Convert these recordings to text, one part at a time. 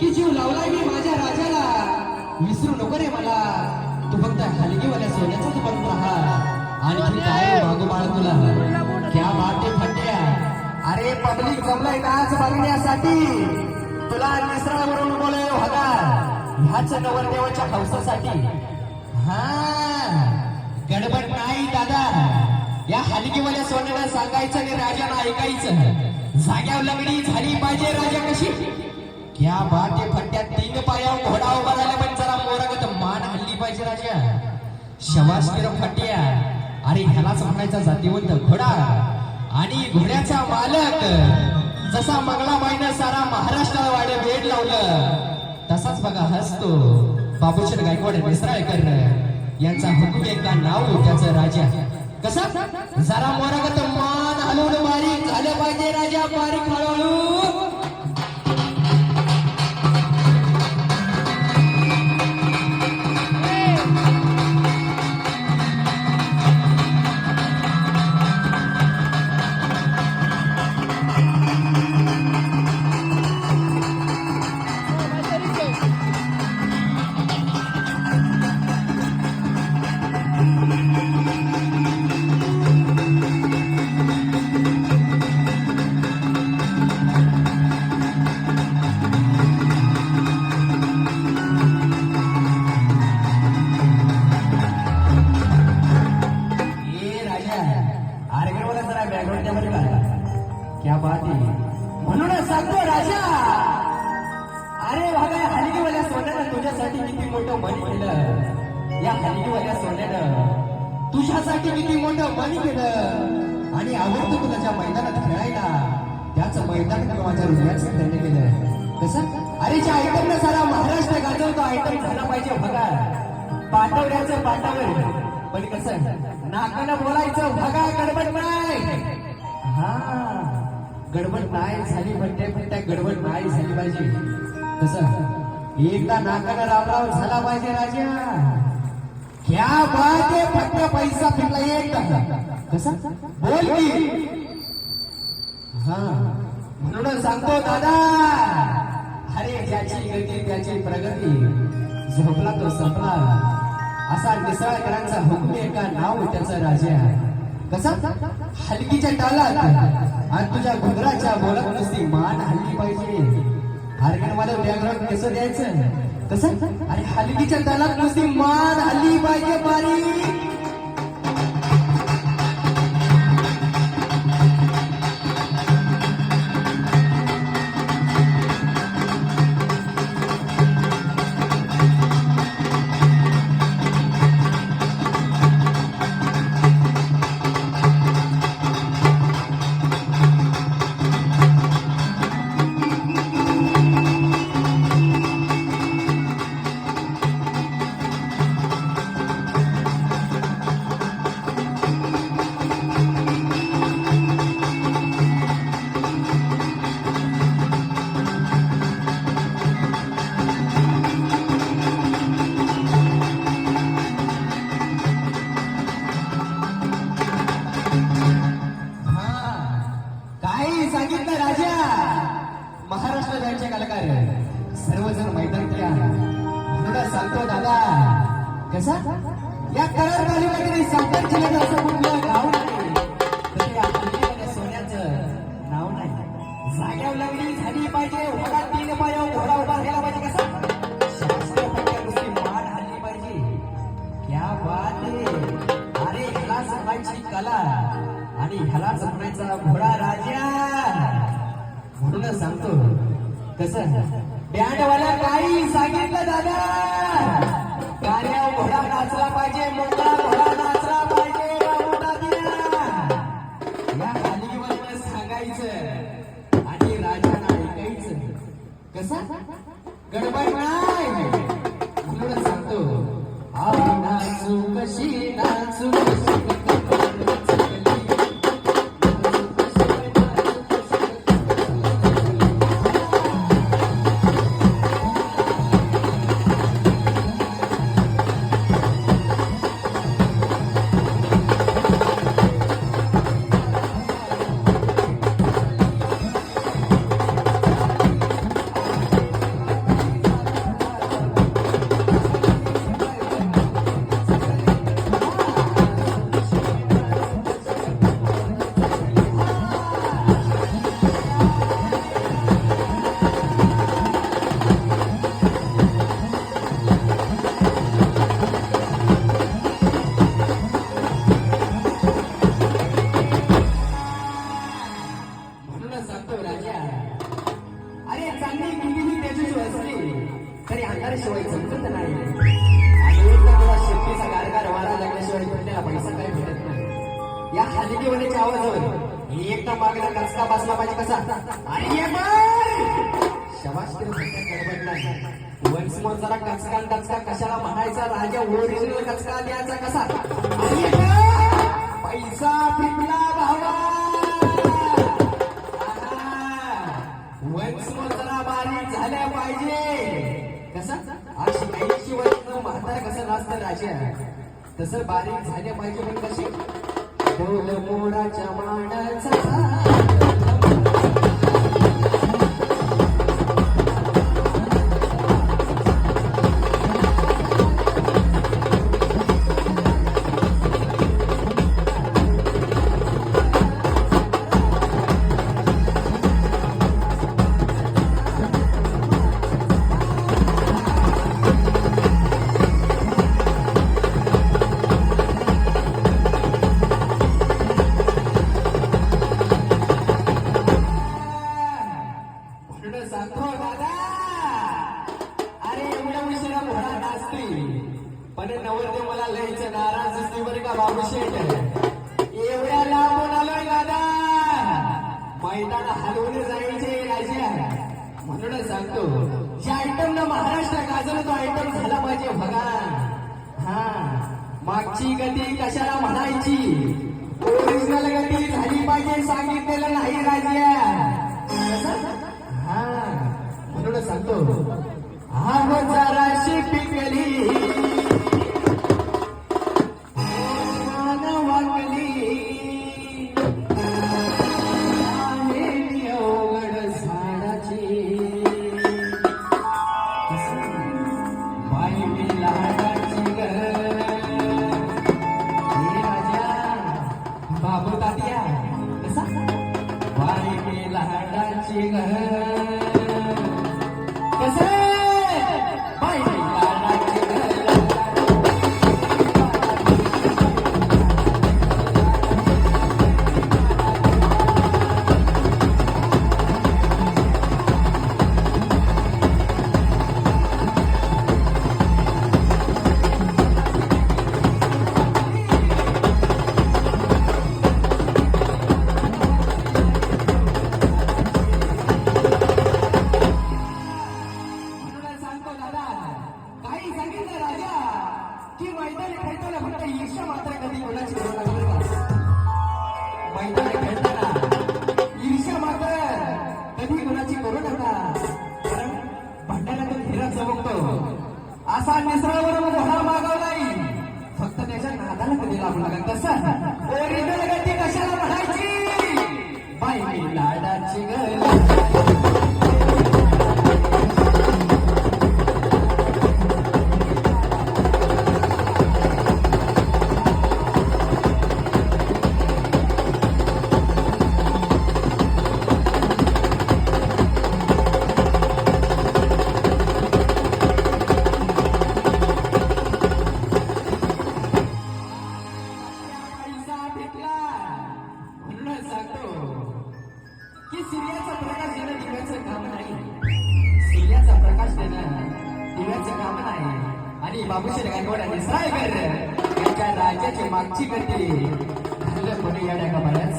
की जीव लावलाय मी माझ्या राजाला. विसरू नको रे मला. तू फक्त हलगीवाल्या सोन्याचाच बनत राहा. आणखी काय मागू बाळ तुला? क्या वाटे फट्या. अरे पब्लिक जमलाय नाच बघण्यासाठी. तुला निसरावरून बोलय होगा. ह्याच नवरदेवाच्या हौसासाठी. हा. गडबड नाही दादा. या हलगीवाल्या सोन्याला सांगायचं आणि राजाला ऐकायचं. जाग्यावर लंगडी झाली पाहिजे राजा कशी? या बाटे आहे तीन पायावर घोडा उभा झाला पण जरा मोरागत मान हल्ली पाहिजे राजा. शबाश फट्ट्या. अरे ह्यालाच म्हणायचा जातीवंत घोडा. आणि घोड्याचा मालक जसा मंगळाबाईनं सारा महाराष्ट्राला वाडे वेड लावलं तसाच बघा हसतो. बाबूशेठ गायकवाड मिसराळकर यांचा हुकूम एका नाव त्याचं राजा. कसा? जरा मोरागत मान हलवून बारीक झालं पाहिजे राजा बारीक हळूहळू क्या बात आहे म्हणूनच सांगतो राजा. अरे बघा हलगीवाल्या सोन्यानं तुझ्यासाठी किती मोठं मन केलं. या हलगीवाल्या सोन्यानं तुझ्यासाठी किती मोठं मन केलं. आणि आवडतो तुला ज्या मैदानात खेळायला त्याच मैदान तुला माझ्या हृदयाचं त्यांनी केलं. कसं? अरे ज्या आयटमनं सारा महाराष्ट्र गाजवतो आयटम झाला पाहिजे भगा. पाठवण्याचं पाठावर पण कसं? नाकानं बोलायचं भगा गडबड नाही. हा. गडबड नाही झाली म्हणते पण त्या गडबड नाही झाली पाहिजे. कसं? एकदा नाकानं रामराव झाला पाहिजे राजा. क्या बात आहे फक्त पैसा फिरला एकदा कसं? बोल की. हा. म्हणून सांगतो दादा अरे ज्याची गती त्याची प्रगती. झोपला तो संपला. असा निसळकरांचा हुकमी एका नाव त्याचं राजा. कसा? हलकीच्या टालात आणि तुझ्या घुगराच्या बोलत नुसती मान हल्ली पाहिजे. हार्गन मला बॅकग्राऊंड कसं द्यायचं? कसं? अरे हलकीच्या तालात नुसती मान हल्ली पाहिजे बारीक काही राजा. महाराष्ट्र बँकचे कलाकार. सर्वजण मैदान केला म्हणूनच सांगतो दादा. कसा? या करार तालुक्यातील सातारा जिल्ह्यात असं कुठलं गाव नाही. सोन्याचं नाव नाही. जाग्यावर लागली झाली पाहिजे. घोडा तीन पायावर घोडा उभा राहिला पाहिजे कसा? शास्त्र मान हल्ली पाहिजे. क्या बात अरे ह्याला सांगायची कला. आणि ह्याला सांगायचा सांगतो. कसं बँडवाला काही सांगितलं दादा शबाश तरी वन्स मोर जरा कचका आणि कचका कशाला म्हणायचा? राजा ओरिजिनल कचका द्यायचा कसा? पैसा पिकला भावा. वन्स मोर जरा बारीक झाल्या पाहिजे. कसं? आज ऐंशी वर्ष म्हातारा कसं नाचतं राजा? तसं बारीक झाल्या पाहिजे पण कशी? डोल मोराच्या मानाचा. म्हणून सांगतो दादा अरे एवढ्या उशिरा घोडा नाचते पण नवरदेव मला लयच नाराज असते बरं का बाबू शेठ? एवढ्या लांबून आलोय दादा. मैदान हलवून जायचे राजा. म्हणून सांगतो आयटम ना महाराष्ट्र गाजवलं तो आयटम झाला पाहिजे भगवान. हा. मागची गती कशाला म्हणायची? ओरिजिनल गती झाली पाहिजे सांगितलेलं नाही राजा. म्हणून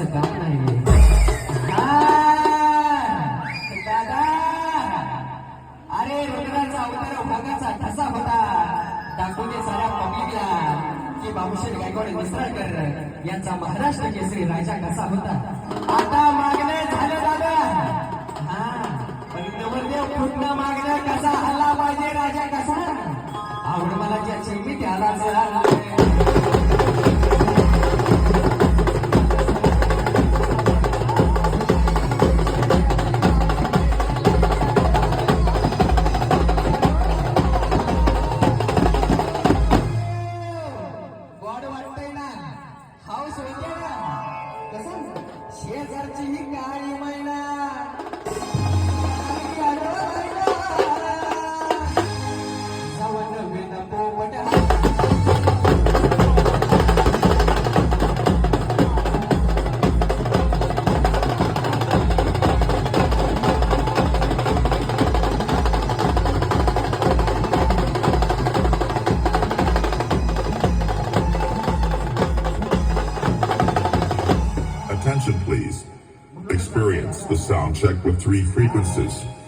डागा काम नाही दादा. अरे रुद्राचा अवतार भागाचा ठसा होता. दाखवले साऱ्या पब्लिकला की बाबूशेठ गायकवाड मिसळकर यांचा महाराष्ट्र केसरी राजा कसा होता. आता मागणे झालं दादा. हा. पण नवरदेव पुन्हा कसा? हल्ला पाहिजे राजा कसा? आवड मला ज्या मी त्याला with three frequencies.